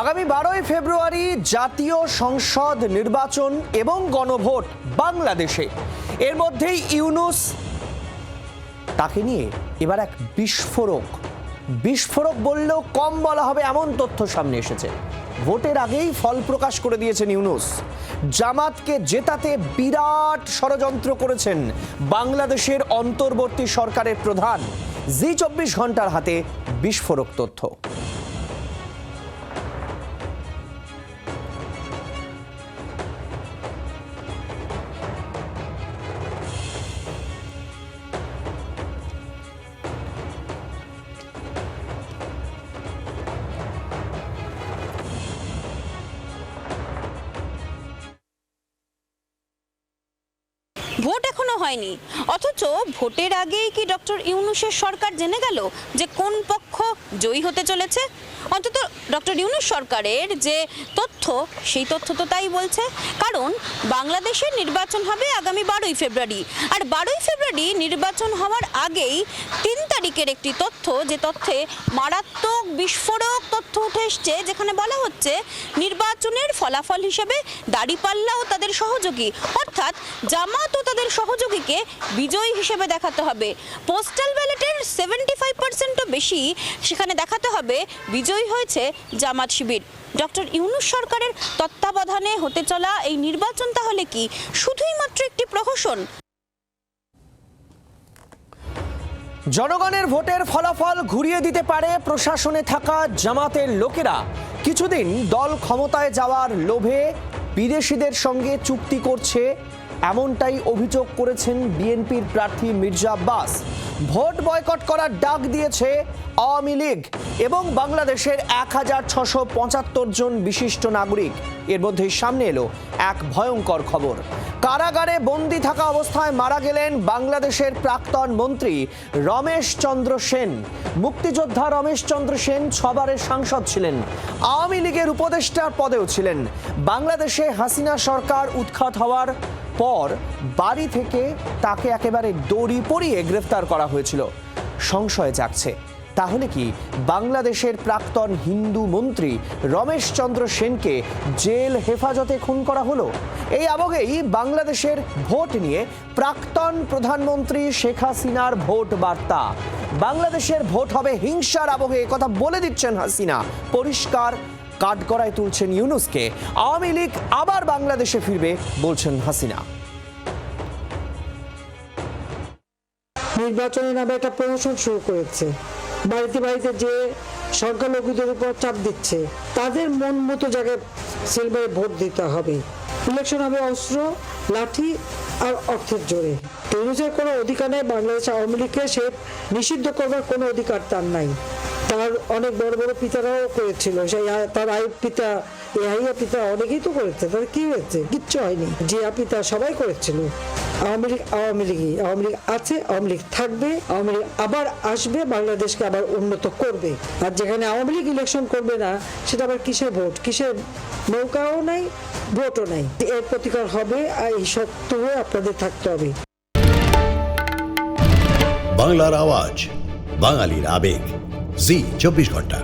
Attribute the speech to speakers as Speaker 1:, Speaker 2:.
Speaker 1: আগামী বারোই ফেব্রুয়ারি জাতীয় সংসদ নির্বাচন এবং গণভোট বাংলাদেশে। এর মধ্যেই ইউনুস তাকে নিয়ে এবার এক বিস্ফোরক। বিস্ফোরক বললেও কম বলা হবে এমন তথ্য সামনে এসেছে। ভোটের আগেই ফল প্রকাশ করে দিয়েছেন ইউনুস। জামাতকে জেতাতে বিরাট ষড়যন্ত্র করেছেন বাংলাদেশের অন্তর্বর্তী সরকারের প্রধান। জি চব্বিশ ঘণ্টার হাতে বিস্ফোরক তথ্য।
Speaker 2: ভোট এখনও হয়নি। অথচ ভোটের আগেই কি ডক্টর ইউনুসের সরকার জেনে গেল যে কোন পক্ষ জয়ী হতে চলেছে? অন্তত ডক্টর ইউনুস সরকারের যে তথ্য, সেই তথ্য তো তাই বলছে। কারণ বাংলাদেশের নির্বাচন হবে আগামী বারোই ফেব্রুয়ারি। আর বারোই ফেব্রুয়ারি নির্বাচন হওয়ার আগেই তিন তারিখের একটি তথ্য, যে তথ্যে মারাত্মক বিস্ফোরক তথ্য উঠে এসছে, যেখানে বলা হচ্ছে নির্বাচনের ফলাফল হিসেবে দাড়িপাল্লা ও তাদের সহযোগী। অর্থাৎ জামাত ও তাদের সহযোগীকে বিজয়ী হিসেবে দেখাতে হবে। পোস্টাল ব্যালেটের সেভেন্টি ফাইভ পার্সেন্টও বেশি সেখানে দেখাতে হবে বিজয়ী হয়েছে জামাত শিবির। ডক্টর ইউনুস সরকারের তত্ত্বাবধানে হতে চলা এই নির্বাচন তাহলে কি শুধুই মাত্র একটি প্রহসন?
Speaker 1: জনগণের ভোটের ফলাফল ঘুরিয়ে দিতে পারে প্রশাসনে থাকা জামাতের লোকেরা। কিছুদিন দল ক্ষমতায় যাওয়ার লোভে বিদেশিদের সঙ্গে চুক্তি করছে, এমনটাই অভিযোগ করেছেন বিএনপির প্রার্থী মির্জা আব্বাস। ভোট বয়কট করার ডাক দিয়েছে আওয়ামী লীগ এবং বাংলাদেশের এক হাজার ছশো পঁচাত্তর জন বিশিষ্ট নাগরিক। এর মধ্যেই সামনে এলো এক ভয়ঙ্কর খবর। কারাগারে বন্দি থাকা অবস্থায় মারা গেলেন বাংলাদেশের প্রাক্তন মন্ত্রী রমেশ চন্দ্র সেন। মুক্তিযোদ্ধা রমেশ চন্দ্র সেন ছবারের সাংসদ ছিলেন। আওয়ামী লীগের উপদেষ্টার পদেও ছিলেন। বাংলাদেশে হাসিনা সরকার উৎখাত হওয়ার পর বাড়ি থেকে তাকে একেবারে দড়ি পরিয়ে গ্রেফতার করা হয়েছিল। সংশয় জাগছে। তাহলে কি বাংলাদেশের প্রাক্তন হিন্দু মন্ত্রী রমেশ চন্দ্র সেনকে জেল হেফাজতে খুন করা হলো? এই আবহেই বাংলাদেশের ভোট নিয়ে প্রাক্তন প্রধানমন্ত্রী শেখ হাসিনার ভোট বার্তা। বাংলাদেশের ভোট হবে হিংসার আবহে কথা বলে দিচ্ছেন হাসিনা। পরিষ্কার কাঠগড়ায় তুলছেন ইউনুসকে। আওয়ামী লীগ আবার বাংলাদেশে ফিরবে, বলছেন হাসিনা।
Speaker 3: নির্বাচনের নামে একটা প্রহসন শুরু করেছে। বাড়িতে বাড়িতে যে সংখ্যালঘুদের উপর চাপ দিচ্ছে, তাদের মন মতো জায়গায় সিলভারে ভোট দিতে হবে। ইলেকশন হবে অস্ত্র, লাঠি আর অর্থের জোরে। ইউনুসের কোনো অধিকার নেই, বাংলাদেশ আওয়ামী লীগকে সে নিষিদ্ধ করবার কোনো অধিকার তার নাই। তার অনেক বড় বড় পিতারাও করেছিল, সেই তার আয়ুব পিতা এহাইয়া পিতা অনেকেই তো করেছে, তাদের কি হয়েছে? কিচ্ছু হয়নি। জিয়া পিতা সবাই করেছিল। আওয়ামী লীগ, আওয়ামী লীগই, আওয়ামী লীগ আছে, আওয়ামী লীগ থাকবে, আওয়ামী লীগ আবার আসবে, বাংলাদেশকে আবার উন্নত করবে। আর যেখানে আওয়ামী লীগ ইলেকশন করবে না, সেটা আবার কিসের ভোট? কিসের নৌকাও নাই, ভোটও নাই। এর প্রতিকার হবে, আর এই শক্ত হয়ে আপনাদের থাকতে হবে।
Speaker 4: বাংলার আওয়াজ, বাঙালির আবেগ। জি, চব্বিশ ঘণ্টা।